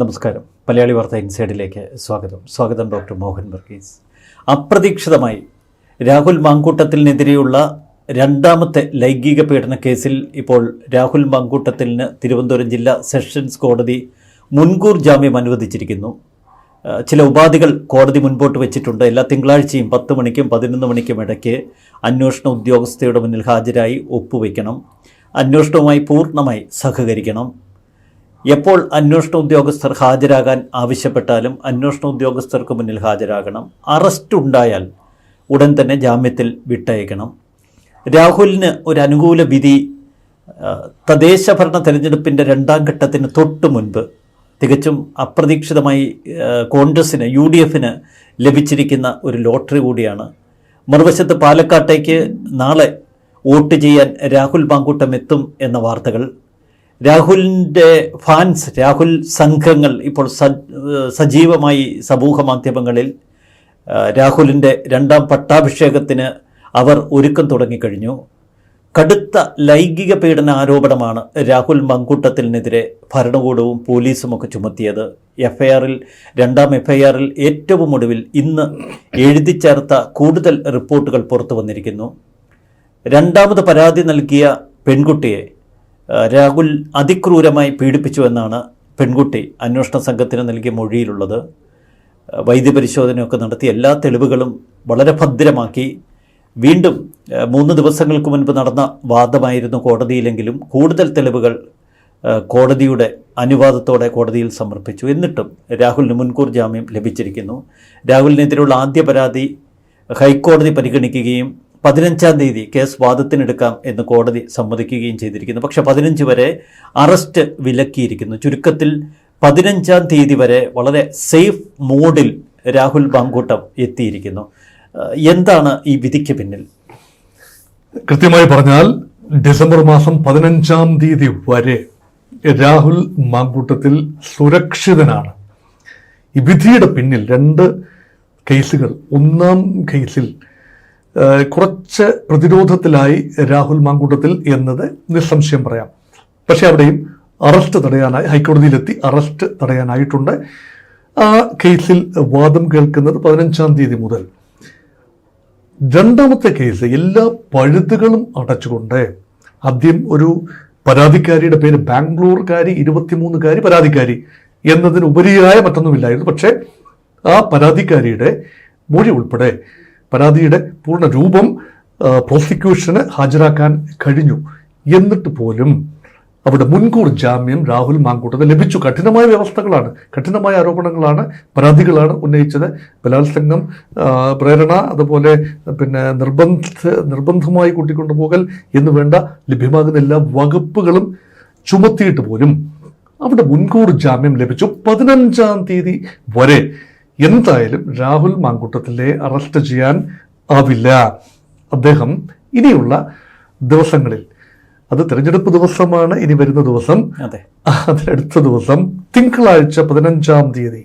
നമസ്കാരം. മലയാളി വാർത്ത ഇൻസൈഡിലേക്ക് സ്വാഗതം. സ്വാഗതം ഡോക്ടർ മോഹൻ വർഗീസ്. അപ്രതീക്ഷിതമായി രാഹുൽ മാങ്കൂട്ടത്തിനെതിരെയുള്ള രണ്ടാമത്തെ ലൈംഗിക പീഡന കേസിൽ ഇപ്പോൾ രാഹുൽ മാങ്കൂട്ടത്തിന് തിരുവനന്തപുരം ജില്ലാ സെഷൻസ് കോടതി മുൻകൂർ ജാമ്യം അനുവദിച്ചിരിക്കുന്നു. ചില ഉപാധികൾ കോടതി മുൻപോട്ട് വെച്ചിട്ടുണ്ട്. എല്ലാ തിങ്കളാഴ്ചയും പത്ത് മണിക്കും പതിനൊന്ന് മണിക്കും ഇടയ്ക്ക് അന്വേഷണ ഉദ്യോഗസ്ഥയുടെ മുന്നിൽ ഹാജരായി ഒപ്പുവെക്കണം. അന്വേഷണവുമായി പൂർണമായി സഹകരിക്കണം. എപ്പോൾ അന്വേഷണ ഉദ്യോഗസ്ഥർ ഹാജരാകാൻ ആവശ്യപ്പെട്ടാലും അന്വേഷണ ഉദ്യോഗസ്ഥർക്ക് മുന്നിൽ ഹാജരാകണം. അറസ്റ്റ് ഉണ്ടായാൽ ഉടൻ തന്നെ ജാമ്യത്തിൽ വിട്ടയക്കണം. രാഹുലിന് ഒരു അനുകൂല വിധി തദ്ദേശ ഭരണ തെരഞ്ഞെടുപ്പിന്റെ രണ്ടാം ഘട്ടത്തിന് തൊട്ട് മുൻപ് തികച്ചും അപ്രതീക്ഷിതമായി കോൺഗ്രസ്സിന് യു ഡി എഫിന് ലഭിച്ചിരിക്കുന്ന ഒരു ലോട്ടറി കൂടിയാണ്. മറുവശത്ത് പാലക്കാട്ടേക്ക് നാളെ വോട്ട് ചെയ്യാൻ രാഹുൽ മാങ്കൂട്ടം എത്തും എന്ന വാർത്തകൾ രാഹുലിന്റെ ഫാൻസ് രാഹുൽ സംഘങ്ങൾ ഇപ്പോൾ സജീവമായി സമൂഹ മാധ്യമങ്ങളിൽ രാഹുലിന്റെ രണ്ടാം പട്ടാഭിഷേകത്തിന് അവർ ഒരുക്കം തുടങ്ങിക്കഴിഞ്ഞു. കടുത്ത ലൈംഗിക പീഡന ആരോപണമാണ് രാഹുൽ മങ്കൂട്ടത്തിനെതിരെ ഭരണകൂടവും പോലീസും ഒക്കെ ചുമത്തിയത്. എഫ്ഐആറിൽ രണ്ടാം എഫ്ഐആറിൽ ഏറ്റവും ഒടുവിൽ ഇന്ന് എഴുതി ചേർത്ത കൂടുതൽ റിപ്പോർട്ടുകൾ പുറത്തു വന്നിരിക്കുന്നു. രണ്ടാമത് പരാതി നൽകിയ പെൺകുട്ടിയെ രാഹുൽ അതിക്രൂരമായി പീഡിപ്പിച്ചു എന്നാണ് പെൺകുട്ടി അന്വേഷണ സംഘത്തിന് നൽകിയ മൊഴിയിലുള്ളത്. വൈദ്യപരിശോധനയൊക്കെ നടത്തി എല്ലാ തെളിവുകളും വളരെ ഭദ്രമാക്കി. വീണ്ടും മൂന്ന് ദിവസങ്ങൾക്ക് മുൻപ് നടന്ന വാദമായിരുന്നു കോടതിയിലെങ്കിലും കൂടുതൽ തെളിവുകൾ കോടതിയുടെ അനുവാദത്തോടെ കോടതിയിൽ സമർപ്പിച്ചു. എന്നിട്ടും രാഹുലിന് മുൻകൂർ ജാമ്യം ലഭിച്ചിരിക്കുന്നു. രാഹുലിനെതിരെയുള്ള ആദ്യ പരാതി ഹൈക്കോടതി പരിഗണിക്കുകയും പതിനഞ്ചാം തീയതി കേസ് വാദത്തിനെടുക്കാം എന്ന് കോടതി സമ്മതിക്കുകയും ചെയ്തിരിക്കുന്നു. പക്ഷെ പതിനഞ്ച് വരെ അറസ്റ്റ് വിലക്കിയിരിക്കുന്നു. ചുരുക്കത്തിൽ പതിനഞ്ചാം തീയതി വരെ വളരെ സേഫ് മോഡിൽ രാഹുൽ ബാങ്കൂട്ടം എത്തിയിരിക്കുന്നു. എന്താണ് ഈ വിധിക്ക് പിന്നിൽ? കൃത്യമായി പറഞ്ഞാൽ ഡിസംബർ മാസം പതിനഞ്ചാം തീയതി വരെ രാഹുൽ മാങ്കൂട്ടത്തിൽ സുരക്ഷിതനാണ്. ഈ വിധിയുടെ പിന്നിൽ രണ്ട് കേസുകൾ. ഒന്നാം കേസിൽ കുറച്ച് പ്രതിരോധത്തിലായി രാഹുൽ മാങ്കൂട്ടത്തിൽ എന്നത് നിസ്സംശയം പറയാം. പക്ഷേ അവിടെയും അറസ്റ്റ് തടയാനായി ഹൈക്കോടതിയിലെത്തി അറസ്റ്റ് തടയാനായിട്ടുണ്ട്. ആ കേസിൽ വാദം കേൾക്കുന്നത് പതിനഞ്ചാം തീയതി മുതൽ. രണ്ടാമത്തെ കേസ് എല്ലാ പഴുതുകളും അടച്ചുകൊണ്ട് ആദ്യം ഒരു പരാതിക്കാരിയുടെ പേര് ബാംഗ്ലൂർകാരി ഇരുപത്തിമൂന്നുകാരി പരാതിക്കാരി എന്നതിന് ഉപരിയായ മറ്റൊന്നുമില്ലായിരുന്നു. പക്ഷേ ആ പരാതിക്കാരിയുടെ മൊഴി ഉൾപ്പെടെ പരാതിയുടെ പൂർണ രൂപം പ്രോസിക്യൂഷന് ഹാജരാക്കാൻ കഴിഞ്ഞു. എന്നിട്ട് പോലും അവിടെ മുൻകൂർ ജാമ്യം രാഹുൽ മാങ്കൂട്ടത്തിന് ലഭിച്ചു. കഠിനമായ വ്യവസ്ഥകളാണ് കഠിനമായ ആരോപണങ്ങളാണ് പരാതികളാണ് ഉന്നയിച്ചത്. ബലാത്സംഗം പ്രേരണ അതുപോലെ പിന്നെ നിർബന്ധ നിർബന്ധമായി കൂട്ടിക്കൊണ്ടുപോകൽ എന്ന് വേണ്ട ലഭ്യമാകുന്ന എല്ലാ വകുപ്പുകളും ചുമത്തിയിട്ട് പോലും അവിടെ മുൻകൂർ ജാമ്യം ലഭിച്ചു പതിനഞ്ചാം തീയതി വരെ. എന്തായാലും രാഹുൽ മാങ്കൂട്ടത്തിലെ അറസ്റ്റ് ചെയ്യാൻ ആവില്ല. അദ്ദേഹം ഇനിയുള്ള ദിവസങ്ങളിൽ അത് തിരഞ്ഞെടുപ്പ് ദിവസമാണ് ഇനി വരുന്ന ദിവസം അതെ. അതിനടുത്ത ദിവസം തിങ്കളാഴ്ച പതിനഞ്ചാം തീയതി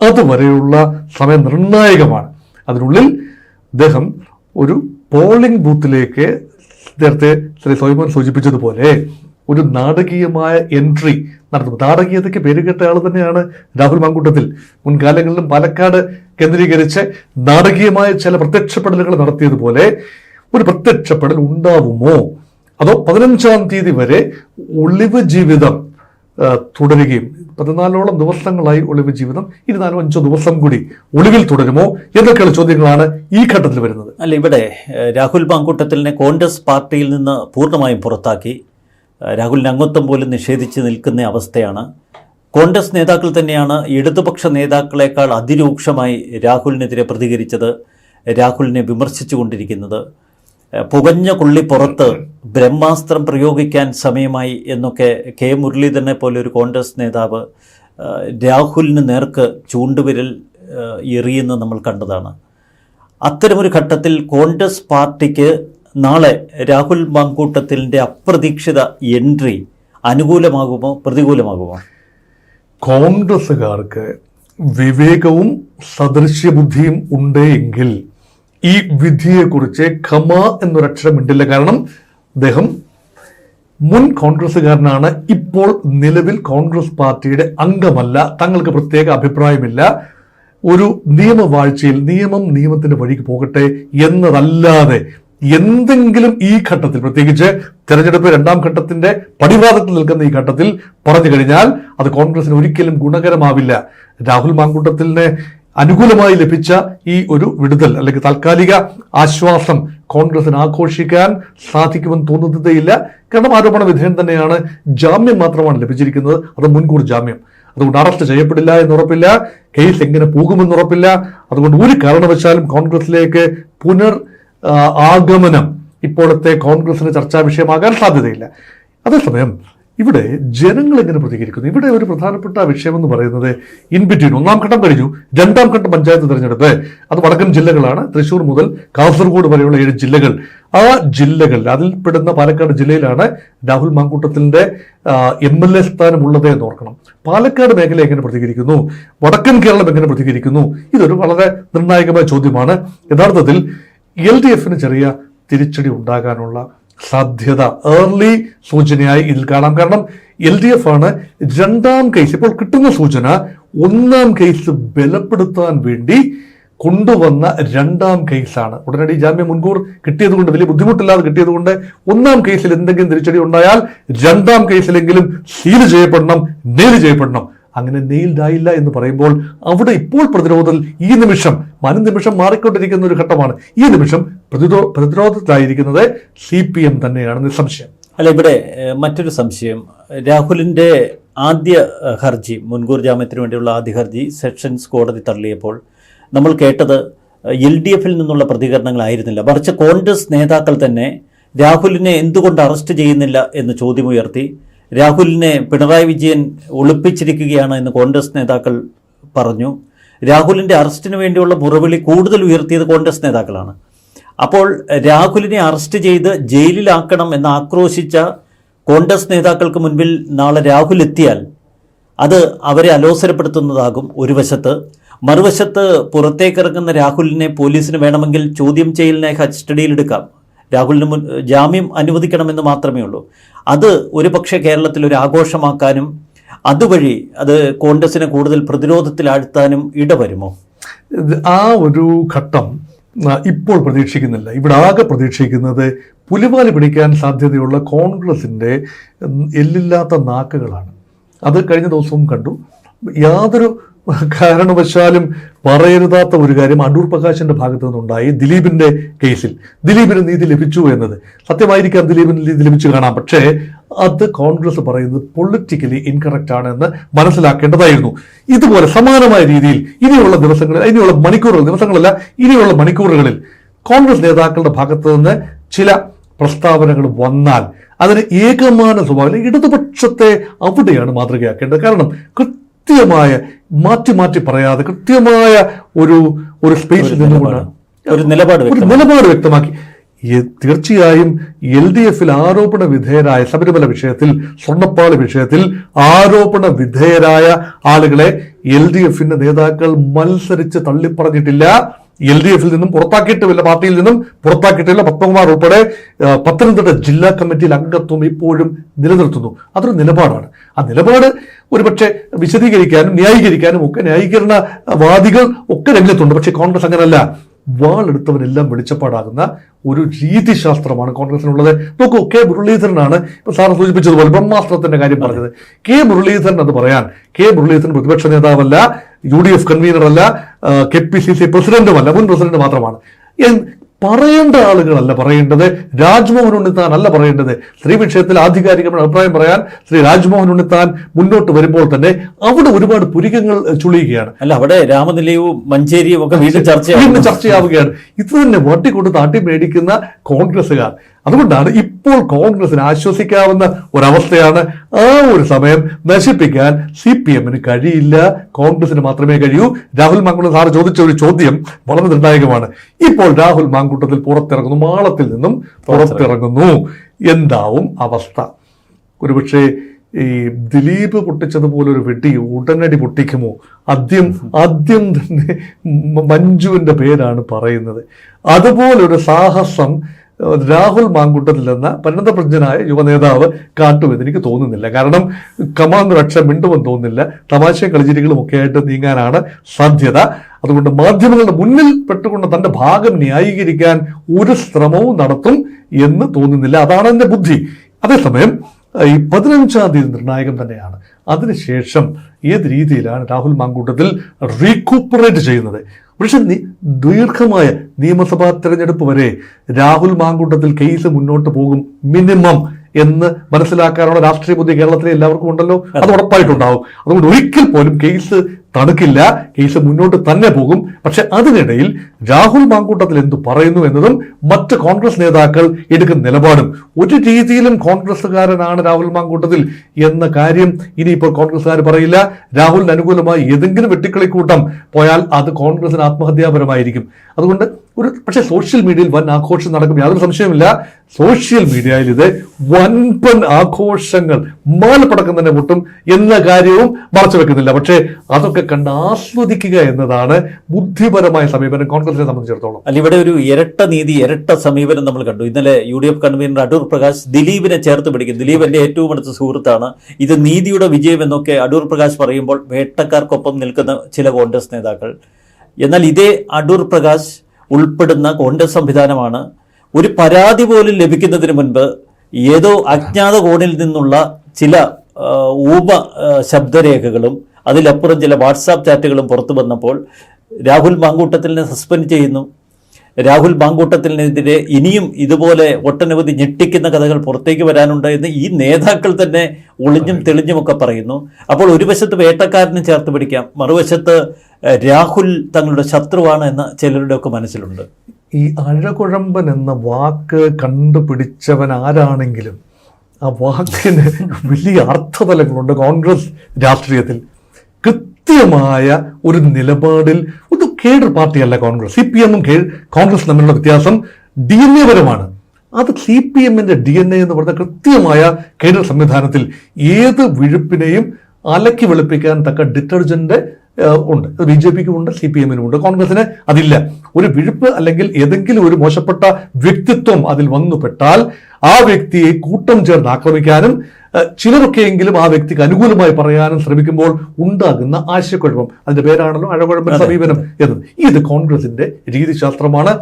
അതുവരെയുള്ള സമയം നിർണായകമാണ്. അതിനുള്ളിൽ അദ്ദേഹം ഒരു പോളിംഗ് ബൂത്തിലേക്ക് നേരത്തെ ശ്രീ സ്വയംഭൻ സൂചിപ്പിച്ചതുപോലെ ഒരു നാടകീയമായ എൻട്രി നടത്തും നാടകീയതയ്ക്ക് പേര് കേട്ട ആൾ തന്നെയാണ് രാഹുൽ മാങ്കൂട്ടത്തിൽ. മുൻകാലങ്ങളിലും പാലക്കാട് കേന്ദ്രീകരിച്ച് നാടകീയമായ ചില പ്രത്യക്ഷപ്പെടലുകൾ നടത്തിയതുപോലെ ഒരു പ്രത്യക്ഷപ്പെടൽ ഉണ്ടാവുമോ? അതോ പതിനഞ്ചാം തീയതി വരെ ഒളിവ് ജീവിതം തുടരുകയും പതിനാലോളം ദിവസങ്ങളായി ഒളിവ് ജീവിതം ഇനി നാലോ അഞ്ചോ ദിവസം കൂടി ഒളിവിൽ തുടരുമോ? എന്നൊക്കെയുള്ള ചോദ്യങ്ങളാണ് ഈ ഘട്ടത്തിൽ വരുന്നത്? അല്ല ഇവിടെ രാഹുൽ പാങ്കൂട്ടത്തിലിനെ കോൺഗ്രസ് പാർട്ടിയിൽ നിന്ന് പൂർണമായും പുറത്താക്കി രാഹുലിന് അംഗത്വം പോലും നിഷേധിച്ച് നിൽക്കുന്ന അവസ്ഥയാണ്. കോൺഗ്രസ് നേതാക്കൾ തന്നെയാണ് ഇടതുപക്ഷ നേതാക്കളെക്കാൾ അതിരൂക്ഷമായി രാഹുലിനെതിരെ പ്രതികരിച്ചത് രാഹുലിനെ വിമർശിച്ചു കൊണ്ടിരിക്കുന്നത് പുകഞ്ഞ കൊള്ളി പുറത്ത് ബ്രഹ്മാസ്ത്രം പ്രയോഗിക്കാൻ സമയമായി എന്നൊക്കെ കെ. മുരളീധരനെ പോലെ ഒരു കോൺഗ്രസ് നേതാവ് രാഹുലിന് നേർക്ക് ചൂണ്ടുവിരൽ എറിയുന്നത് നമ്മൾ കണ്ടതാണ്. അത്തരമൊരു ഘട്ടത്തിൽ കോൺഗ്രസ് പാർട്ടിക്ക് നാളെ രാഹുൽ മാങ്കൂട്ടത്തിന്റെ അപ്രതീക്ഷിത എൻട്രി അനുകൂലമാകുമോ പ്രതികൂലമാകുമോ? കോൺഗ്രസ്സുകാർക്ക് വിവേകവും സദൃശ്യബുദ്ധിയും ഉണ്ട് എങ്കിൽ ഈ വിധിയെക്കുറിച്ച് ഖമ എന്നൊരക്ഷരം ഉണ്ടില്ല കാരണം അദ്ദേഹം മുൻ കോൺഗ്രസ്സുകാരനാണ് ഇപ്പോൾ നിലവിൽ കോൺഗ്രസ് പാർട്ടിയുടെ അംഗമല്ല. തങ്ങൾക്ക് പ്രത്യേക അഭിപ്രായമില്ല. ഒരു നിയമവാഴ്ചയിൽ നിയമം നിയമത്തിന്റെ വഴിക്ക് പോകട്ടെ എന്നതല്ലാതെ എന്തെങ്കിലും ഈ ഘട്ടത്തിൽ പ്രത്യേകിച്ച് തെരഞ്ഞെടുപ്പ് രണ്ടാം ഘട്ടത്തിന്റെ പടിവാദത്തിൽ നിൽക്കുന്ന ഈ ഘട്ടത്തിൽ പറഞ്ഞു കഴിഞ്ഞാൽ അത് കോൺഗ്രസിന് ഒരിക്കലും ഗുണകരമാവില്ല. രാഹുൽ മാങ്കുട്ടത്തിന് അനുകൂലമായി ലഭിച്ച ഈ ഒരു വിടുതൽ അല്ലെങ്കിൽ താൽക്കാലിക ആശ്വാസം കോൺഗ്രസിന് ആഘോഷിക്കാൻ സാധിക്കുമെന്ന് തോന്നുന്നതേയില്ല. കാരണം ആരോപണ വിധേയം തന്നെയാണ് ജാമ്യം മാത്രമാണ് ലഭിച്ചിരിക്കുന്നത്. അത് മുൻകൂർ ജാമ്യം. അതുകൊണ്ട് അറസ്റ്റ് ചെയ്യപ്പെടില്ല എന്നുറപ്പില്ല കേസ് എങ്ങനെ പോകുമെന്ന് ഉറപ്പില്ല. അതുകൊണ്ട് ഒരു കാരണവശാലും കോൺഗ്രസിലേക്ക് പുനർ ആഗമനം ഇപ്പോഴത്തെ കോൺഗ്രസിന് ചർച്ചാ വിഷയമാകാൻ സാധ്യതയില്ല. അതേസമയം ഇവിടെ ജനങ്ങൾ എങ്ങനെ പ്രതികരിക്കുന്നു? ഇവിടെ ഒരു പ്രധാനപ്പെട്ട വിഷയം എന്ന് പറയുന്നത് ഇൻ ബിറ്റ്വീൻ ഒന്നാം ഘട്ടം കഴിഞ്ഞു രണ്ടാം ഘട്ടം പഞ്ചായത്ത് തിരഞ്ഞെടുപ്പ്. അത് വടക്കൻ ജില്ലകളാണ്. തൃശ്ശൂർ മുതൽ കാസർഗോഡ് വരെയുള്ള ഏഴ് ജില്ലകൾ. ആ ജില്ലകൾ അതിൽപ്പെടുന്ന പാലക്കാട് ജില്ലയിലാണ് രാഹുൽ മാങ്കൂട്ടത്തിന്റെ എം എൽ എ സ്ഥാനമുള്ളത് എന്ന് ഓർക്കണം. പാലക്കാട് മേഖല എങ്ങനെ പ്രതികരിക്കുന്നു? വടക്കൻ കേരളം എങ്ങനെ പ്രതികരിക്കുന്നു? ഇതൊരു വളരെ നിർണായകമായ ചോദ്യമാണ്. യഥാർത്ഥത്തിൽ എൽ ഡി എഫിന് ചെറിയ തിരിച്ചടി ഉണ്ടാകാനുള്ള സാധ്യത ഏർലി സൂചനയായി ഇതിൽ കാണാം. കാരണം എൽ ഡി എഫ് ആണ് രണ്ടാം കേസ് ഇപ്പോൾ കിട്ടുന്ന സൂചന ഒന്നാം കേസ് ബലപ്പെടുത്താൻ വേണ്ടി കൊണ്ടുവന്ന രണ്ടാം കേസാണ് ഉടനടി ജാമ്യം മുൻകൂർ കിട്ടിയതുകൊണ്ട് വലിയ ബുദ്ധിമുട്ടില്ലാതെ കിട്ടിയതുകൊണ്ട് ഒന്നാം കേസിൽ എന്തെങ്കിലും തിരിച്ചടി ഉണ്ടായാൽ രണ്ടാം കേസിലെങ്കിലും സീൽ ചെയ്യപ്പെടണം നേര് ചെയ്യപ്പെടണം. അങ്ങനെ നെയിൽഡായില്ല എന്ന് പറയുമ്പോൾ അവിടെ ഇപ്പോൾ പ്രതിരോധത്തിൽ ഈ നിമിഷം മനുനിമിഷം മാറിക്കൊണ്ടിരിക്കുന്ന ഒരു ഘട്ടമാണ്. ഈ നിമിഷം പ്രതിരോ പ്രതിരോധത്തിലായിരിക്കുന്നത് സി പി എം തന്നെയാണ്. നിസ്സംശയം. അല്ല ഇവിടെ മറ്റൊരു സംശയം. രാഹുലിന്റെ ആദ്യ ഹർജി മുൻകൂർ ജാമ്യത്തിന് വേണ്ടിയുള്ള ആദ്യ ഹർജി സെഷൻസ് കോടതി തള്ളിയപ്പോൾ നമ്മൾ കേട്ടത് എൽ ഡി എഫിൽ നിന്നുള്ള പ്രതികരണങ്ങളായിരുന്നില്ല. മറിച്ച് കോൺഗ്രസ് നേതാക്കൾ തന്നെ രാഹുലിനെ എന്തുകൊണ്ട് അറസ്റ്റ് ചെയ്യുന്നില്ല എന്ന് ചോദ്യമുയർത്തി രാഹുലിനെ പിണറായി വിജയൻ ഒളിപ്പിച്ചിരിക്കുകയാണ് എന്ന് കോൺഗ്രസ് നേതാക്കൾ പറഞ്ഞു. രാഹുലിന്റെ അറസ്റ്റിന് വേണ്ടിയുള്ള മുറവിളി കൂടുതൽ ഉയർത്തിയത് കോൺഗ്രസ് നേതാക്കളാണ്. അപ്പോൾ രാഹുലിനെ അറസ്റ്റ് ചെയ്ത് ജയിലിലാക്കണം എന്ന് ആക്രോശിച്ച കോൺഗ്രസ് നേതാക്കൾക്ക് മുൻപിൽ നാളെ രാഹുൽ എത്തിയാൽ അത് അവരെ അലോസരപ്പെടുത്തുന്നതാകും ഒരു വശത്ത്. മറുവശത്ത് പുറത്തേക്കിറങ്ങുന്ന രാഹുലിനെ പോലീസിന് വേണമെങ്കിൽ ചോദ്യം ചെയ്യലിനെ കസ്റ്റഡിയിലെടുക്കാം രാഹുലിന് മുൻ ജാമ്യം അനുവദിക്കണമെന്ന് മാത്രമേ ഉള്ളൂ. അത് ഒരുപക്ഷെ കേരളത്തിൽ ഒരു ആഘോഷമാക്കാനും അതുവഴി അത് കോൺഗ്രസിനെ കൂടുതൽ പ്രതിരോധത്തിലാഴ്ത്താനും ഇടവരുമോ? ആ ഒരു ഘട്ടം ഇപ്പോൾ പ്രതീക്ഷിക്കുന്നില്ല. ഇവിടെ ആകെ പ്രതീക്ഷിക്കുന്നത് പുലിവാൽ പിടിക്കാൻ സാധ്യതയുള്ള കോൺഗ്രസിന്റെ എല്ലില്ലാത്ത നാക്കുകളാണ്. അത് കഴിഞ്ഞ ദിവസവും കണ്ടു. യാതൊരു കാരണവശാലും പറയരുതാത്ത ഒരു കാര്യം അടൂർ പ്രകാശിന്റെ ഭാഗത്തു നിന്നുണ്ടായി ദിലീപിന്റെ കേസിൽ. ദിലീപിന് നീതി ലഭിച്ചു എന്നത്. സത്യമായിരിക്കാം ദിലീപിന് നീതി ലഭിച്ചു കാണാം. പക്ഷേ അത് കോൺഗ്രസ് പറയുന്നത് പൊളിറ്റിക്കലി ഇൻകറക്റ്റ് ആണ് എന്ന് മനസ്സിലാക്കേണ്ടതായിരുന്നു. ഇതുപോലെ സമാനമായ രീതിയിൽ ഇനിയുള്ള ദിവസങ്ങളിൽ ഇനിയുള്ള മണിക്കൂറുകൾ ദിവസങ്ങളല്ല ഇനിയുള്ള മണിക്കൂറുകളിൽ കോൺഗ്രസ് നേതാക്കളുടെ ഭാഗത്തു നിന്ന് ചില പ്രസ്താവനകൾ വന്നാൽ അതിന് ഏകമാന സ്വഭാവം ഇടതുപക്ഷത്തെ അവിടെയാണ് മാതൃകയാക്കേണ്ടത്. കാരണം കൃത്യമായ മാറ്റി മാറ്റി പറയാതെ കൃത്യമായ ഒരു ഒരു സ്പേസിൽ നിന്നുകൊണ്ടാണ് ഒരു നിലപാട് ഒരു വ്യക്തമാക്കി. നിലപാട് വ്യക്തമാക്കി. തീർച്ചയായും എൽ ഡി എഫിൽ ആരോപണ വിധേയരായ ശബരിമല വിഷയത്തിൽ സ്വർണപ്പാളി വിഷയത്തിൽ ആരോപണ വിധേയരായ ആളുകളെ എൽ ഡി എഫിന്റെ നേതാക്കൾ മത്സരിച്ച് തള്ളിപ്പറഞ്ഞിട്ടില്ല. എൽ ഡി എഫിൽ നിന്നും പുറത്താക്കിയിട്ടുമില്ല പാർട്ടിയിൽ നിന്നും പുറത്താക്കിയിട്ടില്ല പത്മകുമാർ ഉൾപ്പെടെ പത്തനംതിട്ട ജില്ലാ കമ്മിറ്റിയിൽ അംഗത്വം ഇപ്പോഴും നിലനിർത്തുന്നു. അതൊരു നിലപാടാണ്. ആ നിലപാട് ഒരുപക്ഷെ വിശദീകരിക്കാനും ന്യായീകരിക്കാനും ഒക്കെ ന്യായീകരണ വാദികൾ ഒക്കെ രംഗത്തുണ്ട്. പക്ഷേ കോൺഗ്രസ് അങ്ങനല്ല. വാളെടുത്തവരെല്ലാം വെളിച്ചപ്പാടാകുന്ന ഒരു രീതിശാസ്ത്രമാണ് കോൺഗ്രസിനുള്ളത്. നോക്കൂ കെ മുരളീധരനാണ് ഇപ്പൊ സാറ് സൂചിപ്പിച്ചതുപോലെ ബ്രഹ്മാസ്ത്രത്തിന്റെ കാര്യം പറഞ്ഞത്. കെ മുരളീധരൻ അത് പറയാൻ കെ മുരളീധരൻ പ്രതിപക്ഷ നേതാവല്ല യു ഡി എഫ് കൺവീനർ അല്ല കെ പി സി സി പ്രസിഡന്റുമല്ല മുൻ പ്രസിഡന്റ് മാത്രമാണ്. പറയേണ്ട ആളുകളല്ല പറയേണ്ടത്. രാജ്മോഹൻ ഉണ്ണിത്താൻ അല്ല പറയേണ്ടത്. സ്ത്രീ വിഷയത്തിൽ ആധികാരികമായ അഭിപ്രായം പറയാൻ ശ്രീ രാജ്മോഹൻ ഉണ്ണിത്താൻ മുന്നോട്ട് വരുമ്പോൾ തന്നെ അവിടെ ഒരുപാട് പുരികങ്ങൾ ചുളിയുകയാണ്. അല്ല അവിടെ രാമനിലയവും മഞ്ചേരിയും ഒക്കെ വീണ്ടും ചർച്ചയാവുകയാണ്. ഇത് തന്നെ വട്ടിക്കൊണ്ട് താട്ടി മേടിക്കുന്ന കോൺഗ്രസ്സുകാർ. അതുകൊണ്ടാണ് ഇപ്പോൾ കോൺഗ്രസിന് ആശ്വസിക്കാവുന്ന ഒരവസ്ഥയാണ് ആ ഒരു സമയം നശിപ്പിക്കാൻ സി പി എമ്മിന് കഴിയില്ല. കോൺഗ്രസിന് മാത്രമേ കഴിയൂ. രാഹുൽ മാങ്കുട്ടം സാറ് ചോദിച്ച ഒരു ചോദ്യം വളരെ നിർണായകമാണ്. ഇപ്പോൾ രാഹുൽ മാങ്കുട്ടത്തിൽ പുറത്തിറങ്ങുന്നു. മാളത്തിൽ നിന്നും പുറത്തിറങ്ങുന്നു. എന്താവും അവസ്ഥ? ഒരുപക്ഷെ ഈ ദിലീപ് പൊട്ടിച്ചതുപോലെ ഒരു വെടി ഉടനടി പൊട്ടിക്കുമോ? ആദ്യം ആദ്യം തന്നെ മഞ്ജുവിന്റെ പേരാണ് പറയുന്നത്. അതുപോലൊരു സാഹസം രാഹുൽ മാങ്കൂട്ടത്തിൽ എന്ന പരിണതപ്രജ്ഞനായ യുവനേതാവ് കാട്ടുമെന്ന് എനിക്ക് തോന്നുന്നില്ല. കാരണം കമാന്ന് രക്ഷ മിണ്ടുമെന്ന് തോന്നുന്നില്ല. തമാശയും കളിച്ചിരികളും ഒക്കെ ആയിട്ട് നീങ്ങാനാണ് സാധ്യത. അതുകൊണ്ട് മാധ്യമങ്ങളുടെ മുന്നിൽ പെട്ടുകൊണ്ട് തന്റെ ഭാഗം ന്യായീകരിക്കാൻ ഒരു ശ്രമവും നടത്തും എന്ന് തോന്നുന്നില്ല. അതാണ് എന്റെ ബുദ്ധി. അതേസമയം ഈ പതിനഞ്ചാം തീയതി നിർണായകം തന്നെയാണ്. അതിനുശേഷം ഏത് രീതിയിലാണ് രാഹുൽ മാങ്കൂട്ടത്തിൽ റീകൂപ്പറേറ്റ് ചെയ്യുന്നത്? പക്ഷെ ദീർഘമായ നിയമസഭാ തെരഞ്ഞെടുപ്പ് വരെ രാഹുൽ മാങ്കൂട്ടത്തിൽ കേസ് മുന്നോട്ട് പോകും മിനിമം എന്ന് മനസ്സിലാക്കാനുള്ള രാഷ്ട്രീയ ബുദ്ധി കേരളത്തിലെ എല്ലാവർക്കും ഉണ്ടല്ലോ. അത് ഉറപ്പായിട്ടുണ്ടാവും. അതുകൊണ്ട് ഒരിക്കൽ പോലും കേസ് തണുക്കില്ല കേസ് മുന്നോട്ട് തന്നെ പോകും. പക്ഷെ അതിനിടയിൽ രാഹുൽ മാങ്കൂട്ടത്തിൽ എന്തു പറയുന്നു എന്നതും മറ്റ് കോൺഗ്രസ് നേതാക്കൾ എടുക്കുന്ന നിലപാടും. ഒരു രീതിയിലും കോൺഗ്രസ്സുകാരനാണ് രാഹുൽ മാങ്കൂട്ടത്തിൽ എന്ന കാര്യം ഇനിയിപ്പോൾ കോൺഗ്രസ്സുകാർ പറയില്ല. രാഹുലിന് അനുകൂലമായി ഏതെങ്കിലും വെട്ടിക്കളിക്കൂട്ടം പോയാൽ അത് കോൺഗ്രസിന് ആത്മഹത്യാപരമായിരിക്കും. അതുകൊണ്ട് ഒരു പക്ഷേ സോഷ്യൽ മീഡിയയിൽ വൻ ആഘോഷം നടക്കും. യാതൊരു സംശയമില്ല സോഷ്യൽ മീഡിയയിൽ ഇത് വൻപൻ ആഘോഷങ്ങൾ മാലപ്പടക്കം തന്നെ മുട്ടും എന്ന കാര്യവും മറച്ചു വെക്കുന്നില്ല. പക്ഷേ അതൊക്കെ കണ്ട് ആസ്വദിക്കുക എന്നതാണ് ബുദ്ധിപരമായ സമീപനം. കോൺഗ്രസിനെ സംബന്ധിച്ചിടത്തോളം അല്ല ഇവിടെ ഒരു ഇരട്ട നീതി ഇരട്ട സമീപനം നമ്മൾ കണ്ടു. ഇന്നലെ U D F convener Adoor Prakash ദിലീപിനെ ചേർത്ത് പിടിക്കും. ദിലീപ് എന്റെ ഏറ്റവും അടുത്ത സുഹൃത്താണ്. ഇത് നീതിയുടെ വിജയം എന്നൊക്കെ അടൂർ പ്രകാശ് പറയുമ്പോൾ വേട്ടക്കാർക്കൊപ്പം നിൽക്കുന്ന ചില കോൺഗ്രസ് നേതാക്കൾ. എന്നാൽ ഇതേ അടൂർ പ്രകാശ് ഉൾപ്പെടുന്ന കോൺഗ്രസ് സംവിധാനമാണ് ഒരു പരാതി പോലും ലഭിക്കുന്നതിന് മുൻപ് ഏതോ അജ്ഞാത കോണിൽ നിന്നുള്ള ചില ഊപ ശബ്ദരേഖകളും അതിലപ്പുറം ചില വാട്സാപ്പ് ചാറ്റുകളും പുറത്തു വന്നപ്പോൾ രാഹുൽ മാങ്കൂട്ടത്തിലിനെ സസ്പെൻഡ് ചെയ്യുന്നു. രാഹുൽ മാങ്കൂട്ടത്തിനെതിരെ ഇനിയും ഇതുപോലെ ഒട്ടനവധി ഞെട്ടിക്കുന്ന കഥകൾ പുറത്തേക്ക് വരാനുണ്ട് എന്ന് ഈ നേതാക്കൾ തന്നെ ഒളിഞ്ഞും തെളിഞ്ഞുമൊക്കെ പറയുന്നു. അപ്പോൾ ഒരു വശത്ത് വേട്ടക്കാരനെ ചേർത്ത് പിടിക്കാം. മറുവശത്ത് രാഹുൽ തങ്ങളുടെ ശത്രുവാണ് എന്ന ചിലരുടെയൊക്കെ മനസ്സിലുണ്ട്. ഈ അഴകുഴമ്പൻ എന്ന വാക്ക് കണ്ടുപിടിച്ചവൻ ആരാണെങ്കിലും ആ വാക്കിന് വലിയ അർത്ഥതലങ്ങളുണ്ട് കോൺഗ്രസ് രാഷ്ട്രീയത്തിൽ കൃത്യമായ ഒരു നിലപാടിൽ കേഡർ പാർട്ടിയല്ല കോൺഗ്രസ്. സി പി എമ്മും കോൺഗ്രസ് തമ്മിലുള്ള വ്യത്യാസം ഡി എൻ എ പരമാണ്. അത് സി പി എമ്മിന്റെ ഡി എൻ എ എന്ന് പറഞ്ഞ കൃത്യമായ കേഡർ സംവിധാനത്തിൽ ഏത് വിഴുപ്പിനെയും അലക്കി വെളുപ്പിക്കാൻ തക്ക ഡിറ്റർജന്റ് ഉണ്ട്. ബി ജെ പിക്കും ഉണ്ട് സി പി എമ്മിനും ഉണ്ട്. കോൺഗ്രസിന് അതില്ല. ഒരു വിഴുപ്പ് അല്ലെങ്കിൽ ഏതെങ്കിലും ഒരു മോശപ്പെട്ട വ്യക്തിത്വം അതിൽ വന്നുപെട്ടാൽ ആ വ്യക്തിയെ കൂട്ടം ചേർന്ന് ആക്രമിക്കാനും ചിലരൊക്കെയെങ്കിലും ആ വ്യക്തിക്ക് അനുകൂലമായി പറയാനും ശ്രമിക്കുമ്പോൾ ഉണ്ടാകുന്ന ആശയക്കുഴപ്പം. അതിന്റെ പേരാണല്ലോ അഴകുഴമ്പൻ സമീപനം എന്നത്. ഇത് കോൺഗ്രസിന്റെ രീതിശാസ്ത്രമാണ്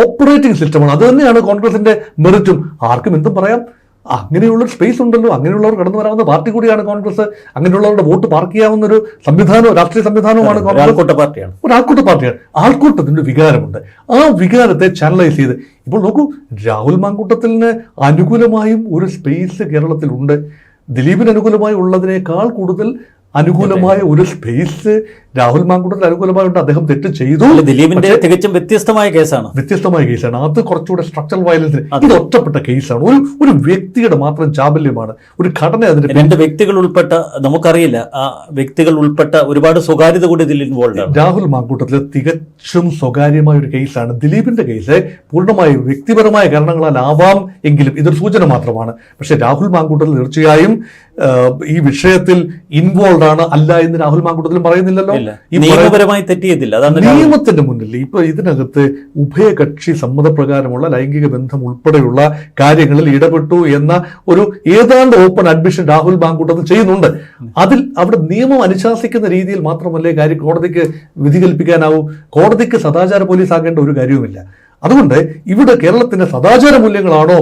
ഓപ്പറേറ്റിംഗ് സിസ്റ്റമാണ്. അത് തന്നെയാണ് കോൺഗ്രസിന്റെ മെറിറ്റും. ആർക്കും എന്തും പറയാം. അങ്ങനെയുള്ള സ്പേസ് ഉണ്ടല്ലോ. അങ്ങനെയുള്ളവർ കടന്നു വരാവുന്ന പാർട്ടി കൂടിയാണ് കോൺഗ്രസ്. അങ്ങനെയുള്ളവരുടെ വോട്ട് പാർക്ക് ചെയ്യാവുന്ന ഒരു സംവിധാനവും രാഷ്ട്രീയ സംവിധാനവുമാണ് കോൺഗ്രസ്. പാർട്ടിയാണ്. ഒരു ആൾക്കൂട്ട പാർട്ടിയാണ്. ആൾക്കൂട്ടത്തിന്റെ വികാരമുണ്ട്. ആ വികാരത്തെ ചാനലൈസ് ചെയ്ത് ഇപ്പോൾ നോക്കൂ രാഹുൽ മാങ്കൂട്ടത്തിന് അനുകൂലമായും ഒരു സ്പേസ് കേരളത്തിലുണ്ട് ദിലീപിന് അനുകൂലമായി ഉള്ളതിനേക്കാൾ കൂടുതൽ അനുകൂലമായ ഒരു സ്പേസ് രാഹുൽ മാങ്കൂട്ടത്തിന് അനുകൂലമായി അദ്ദേഹം തെറ്റ് ചെയ്തു. ദിലീപിന്റെ തികച്ചും വ്യത്യസ്തമായ കേസാണ്. വ്യത്യസ്തമായ കേസാണ്. അത് കുറച്ചുകൂടെ സ്ട്രക്ചറൽ വയലൻസിന് ഇത് ഒറ്റപ്പെട്ട കേസാണ്. ഒരു ഒരു വ്യക്തിയുടെ മാത്രം ചാബല്യമാണ്. ഒരു ഘടന അതിന് രണ്ട് വ്യക്തികൾ ഉൾപ്പെട്ട നമുക്കറിയില്ല ആ വ്യക്തികൾ ഉൾപ്പെട്ട ഒരുപാട് സ്വകാര്യത കൂടി ഇതിൽ ഇൻവോൾവ് ആണ്. രാഹുൽ മാങ്കൂട്ടത്തിലെ തികച്ചും സ്വകാര്യമായ ഒരു കേസാണ്. ദിലീപിന്റെ കേസ് പൂർണമായും വ്യക്തിപരമായ കാരണങ്ങളാൽ ആവാം എങ്കിലും ഇതൊരു സൂചന മാത്രമാണ്. പക്ഷേ രാഹുൽ മാങ്കൂട്ടത്തിൽ തീർച്ചയായും ഈ വിഷയത്തിൽ ഇൻവോൾവ് ആണ്. അല്ല എന്ന് രാഹുൽ മാങ്കൂട്ടത്തിൽ പറയുന്നില്ലല്ലോ. ഇല്ല. നിയമപരമായി തെറ്റിയതില്ല. അതാണ് നിയമത്തിന്റെ മുന്നിൽ ഇപ്പൊ ഇതിനകത്ത് ഉഭയകക്ഷി സമ്മതപ്രകാരമുള്ള ലൈംഗിക ബന്ധം ഉൾപ്പെടെയുള്ള കാര്യങ്ങളിൽ ഇടപെട്ടു എന്ന ഒരു ഏതാണ്ട് ഓപ്പൺ അഡ്മിഷൻ രാഹുൽ ബാങ്കൂട്ടത്തിൽ ചെയ്യുന്നുണ്ട്. അതിൽ അവിടെ നിയമം അനുശാസിക്കുന്ന രീതിയിൽ മാത്രമല്ലേ കാര്യം കോടതിക്ക് വിധി കൽപ്പിക്കാനാവൂ കോടതിക്ക് സദാചാര പോലീസ് ആകേണ്ട ഒരു കാര്യവുമില്ല. അതുകൊണ്ട് ഇവിടെ കേരളത്തിന്റെ സദാചാര മൂല്യങ്ങളാണോ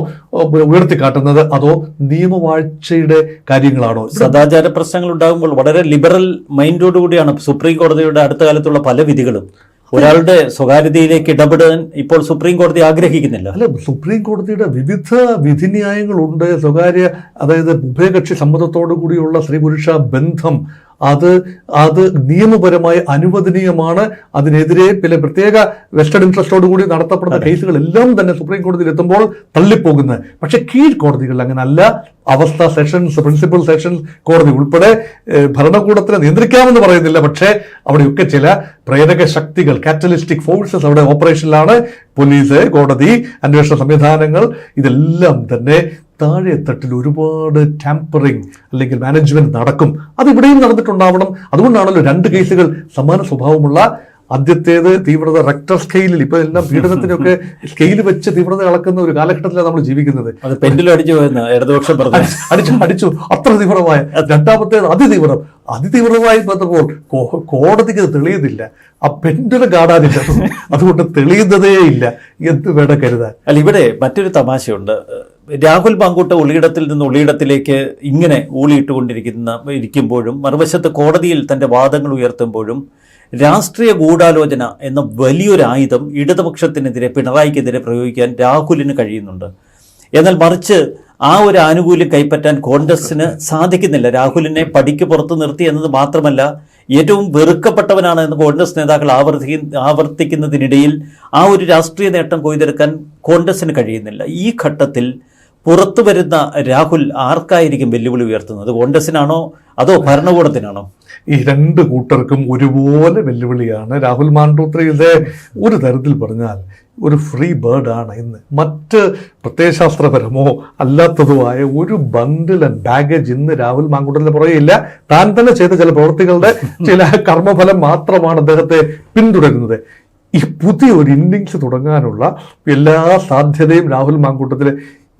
ഉയർത്തിക്കാട്ടുന്നത്? അതോ നിയമവാഴ്ചയുടെ കാര്യങ്ങളാണോ? സദാചാര പ്രശ്നങ്ങൾ ഉണ്ടാകുമ്പോൾ വളരെ ലിബറൽ മൈൻഡോടുകൂടിയാണ് സുപ്രീം കോടതിയുടെ അടുത്ത കാലത്തുള്ള പല വിധികളും. ഒരാളുടെ സ്വകാര്യതയിലേക്ക് ഇടപെടാൻ ഇപ്പോൾ സുപ്രീം കോടതി ആഗ്രഹിക്കുന്നില്ല. അല്ല സുപ്രീം കോടതിയുടെ വിവിധ വിധിന്യായങ്ങളുണ്ട്. സ്വകാര്യ അതായത് ഉഭയകക്ഷി സമ്മതത്തോടു കൂടിയുള്ള സ്ത്രീ പുരുഷ ബന്ധം അത് അത് നിയമപരമായി അനുവദനീയമാണ്. അതിനെതിരെ പിന്നെ പ്രത്യേക വെസ്റ്റഡ് ഇൻട്രസ്റ്റോട് കൂടി നടത്തപ്പെടുന്ന കേസുകളെല്ലാം തന്നെ സുപ്രീം കോടതിയിൽ എത്തുമ്പോൾ തള്ളിപ്പോകുന്നത്. പക്ഷേ കീഴ് കോടതികളിൽ അങ്ങനെ അല്ല അവസ്ഥ സെഷൻസ് പ്രിൻസിപ്പൽ സെഷൻസ് കോടതി ഉൾപ്പെടെ ഭരണകൂടത്തിനെ നിയന്ത്രിക്കാമെന്ന് പറയുന്നില്ല. പക്ഷേ അവിടെയൊക്കെ ചില പ്രേരക ശക്തികൾ കാറ്റലിസ്റ്റിക് ഫോഴ്സസ് അവിടെ ഓപ്പറേഷനിലാണ് പോലീസ് കോടതി അന്വേഷണ സംവിധാനങ്ങൾ ഇതെല്ലാം തന്നെ താഴെ തട്ടിൽ ഒരുപാട് ടാമ്പറിങ് അല്ലെങ്കിൽ മാനേജ്മെന്റ് നടക്കും. അത് ഇവിടെയും നടന്നിട്ടുണ്ടാവണം. അതുകൊണ്ടാണല്ലോ രണ്ട് കേസുകൾ സമാന സ്വഭാവമുള്ള ആദ്യത്തേത് തീവ്രത റെക്ടർ സ്കെയിലിൽ ഇപ്പൊ എല്ലാം പീഡനത്തിനൊക്കെ സ്കെയിൽ വെച്ച് തീവ്രത അളക്കുന്ന ഒരു കാലഘട്ടത്തിലാണ് നമ്മൾ ജീവിക്കുന്നത്. അടിച്ചു ഇടതുപക്ഷം അടിച്ചു അടിച്ചു അത്ര തീവ്രമായ. രണ്ടാമത്തേത് അതിതീവ്രം. അതിതീവ്രമായി വന്നപ്പോൾ കോടതിക്ക് തെളിയുന്നില്ല. ആ പെൻഡുലം കാണാനില്ല. അതുകൊണ്ട് തെളിയുന്നതേ ഇല്ല. എന്ത് വേണം കരുതാൻ? അല്ല ഇവിടെ മറ്റൊരു തമാശയുണ്ട്. രാഹുൽ മാങ്കൂട്ട ഒളിയിടത്തിൽ നിന്ന് ഒളിയിടത്തിലേക്ക് ഇങ്ങനെ ഊളിയിട്ടുകൊണ്ടിരിക്കുന്ന ഇരിക്കുമ്പോഴും മറുവശത്ത് കോടതിയിൽ തന്റെ വാദങ്ങൾ ഉയർത്തുമ്പോഴും രാഷ്ട്രീയ ഗൂഢാലോചന എന്ന വലിയൊരു ആയുധം ഇടതുപക്ഷത്തിനെതിരെ പിണറായിക്കെതിരെ പ്രയോഗിക്കാൻ രാഹുലിന് കഴിയുന്നുണ്ട്. എന്നാൽ മറിച്ച് ആ ഒരു ആനുകൂല്യം കൈപ്പറ്റാൻ കോൺഗ്രസിന് സാധിക്കുന്നില്ല. രാഹുലിനെ പടിക്ക് പുറത്ത് നിർത്തി എന്നത് മാത്രമല്ല ഏറ്റവും വെറുക്കപ്പെട്ടവനാണ് എന്ന് കോൺഗ്രസ് നേതാക്കൾ ആവർത്തി ആവർത്തിക്കുന്നതിനിടയിൽ ആ ഒരു രാഷ്ട്രീയ നേട്ടം കൊയ്തെടുക്കാൻ കോൺഗ്രസിന് കഴിയുന്നില്ല. ഈ ഘട്ടത്തിൽ പുറത്തു വരുന്ന രാഹുൽ ആർക്കായിരിക്കും വെല്ലുവിളി ഉയർത്തുന്നത്? കോൺഗ്രസിനാണോ? അതോ ഭരണകൂടത്തിനാണോ? ഈ രണ്ട് കൂട്ടർക്കും ഒരുപോലെ വെല്ലുവിളിയാണ് രാഹുൽ മാണ്ടോത്രയുടെ ഒരു തരത്തിൽ പറഞ്ഞാൽ ഒരു ഫ്രീ ബേർഡ് ആണ് ഇന്ന്. മറ്റ് പ്രത്യയശാസ്ത്രപരമോ അല്ലാത്തതോ ആയ ഒരു ബണ്ടിൽ ആൻഡ് ബാഗേജ് ഇന്ന് രാഹുൽ മാങ്കുട്ടലിന് പുറകെയില്ല താൻ തന്നെ ചെയ്ത ചില പ്രവൃത്തികളുടെ ചില കർമ്മഫലം മാത്രമാണ് അദ്ദേഹത്തെ പിന്തുടരുന്നത്. ഈ പുതിയ ഒരു ഇന്നിങ്സ് തുടങ്ങാനുള്ള എല്ലാ സാധ്യതയും രാഹുൽ മാങ്കൂട്ടത്തിൽ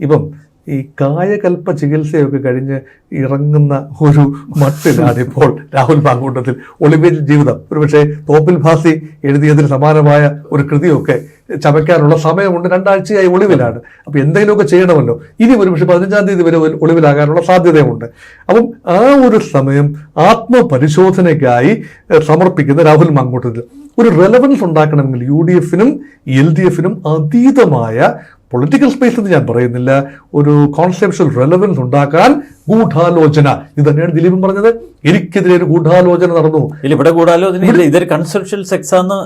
ഇപ്പം ഈ കായകൽപ്പ ചികിത്സയൊക്കെ കഴിഞ്ഞ് ഇറങ്ങുന്ന ഒരു മട്ടിലാണ് ഇപ്പോൾ രാഹുൽ മാങ്കൂട്ടത്തിൽ ഒളിവിൽ ജീവിതം. ഒരുപക്ഷെ തോപ്പിൽ ഭാസി എഴുതിയതിന് സമാനമായ ഒരു കൃതിയൊക്കെ ചമയ്ക്കാനുള്ള സമയമുണ്ട്. രണ്ടാഴ്ചയായി ഒളിവിലാണ്. അപ്പൊ എന്തെങ്കിലുമൊക്കെ ചെയ്യണമല്ലോ. ഇനി ഒരുപക്ഷെ പതിനഞ്ചാം തീയതി വരെ ഒളി- ഒളിവിലാകാനുള്ള സാധ്യതയുണ്ട് അപ്പം ആ ഒരു സമയം ആത്മപരിശോധനയ്ക്കായി സമർപ്പിക്കുന്ന രാഹുൽ മാങ്കൂട്ടത്തിൽ ഒരു റെലവൻസ് ഉണ്ടാക്കണമെങ്കിൽ യു ഡി എഫിനും എൽ ഡി എഫിനും അതീതമായ പൊളിറ്റിക്കൽ സ്പേസ് എന്ന് ഞാൻ പറയുന്നില്ല. ഒരു കോൺസെപ്ഷൽ റെലവൻസ് ഉണ്ടാക്കാൻ ഗൂഢാലോചന. ഇത് തന്നെയാണ് ദിലീപൻ പറഞ്ഞത്. എനിക്കെതിരെ ഒരു ഗൂഢാലോചന നടന്നു. ഇവിടെ ഗൂഢാലോചന ഇതൊരു കൺസെപ്ഷൽ സെക്സ് ആണ്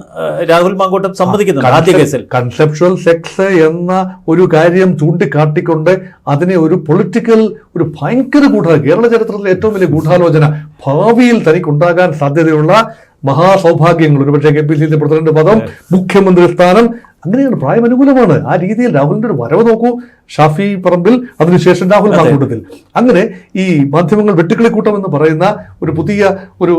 രാഹുൽ മാങ്കോട്ടം സമ്മതിക്കുന്നുണ്ട് ആദ്യ കേസിൽ. കൺസെപ്ഷൽ സെക്സ് എന്ന ഒരു കാര്യം ചൂണ്ടിക്കാട്ടിക്കൊണ്ട് അതിനെ ഒരു പൊളിറ്റിക്കൽ ഒരു ഭയങ്കര ഗൂഢ കേരള ചരിത്രത്തിലെ ഏറ്റവും വലിയ ഗൂഢാലോചന ഭാവിയിൽ തനിക്കുണ്ടാകാൻ സാധ്യതയുള്ള മഹാസൗഭാഗ്യങ്ങൾ. ഒരുപക്ഷെ K P C C president പദം മുഖ്യമന്ത്രി സ്ഥാനം അങ്ങനെയാണ് പ്രായം അനുകൂലമാണ് ആ രീതിയിൽ രാഹുലിന്റെ ഒരു വരവ് നോക്കൂ. ഷാഫി പറമ്പിൽ അതിനുശേഷം രാഹുൽ മാങ്കൂട്ടത്തിൽ. അങ്ങനെ ഈ മാധ്യമങ്ങൾ വെട്ടുക്കിളിക്കൂട്ടം എന്ന് പറയുന്ന ഒരു പുതിയ ഒരു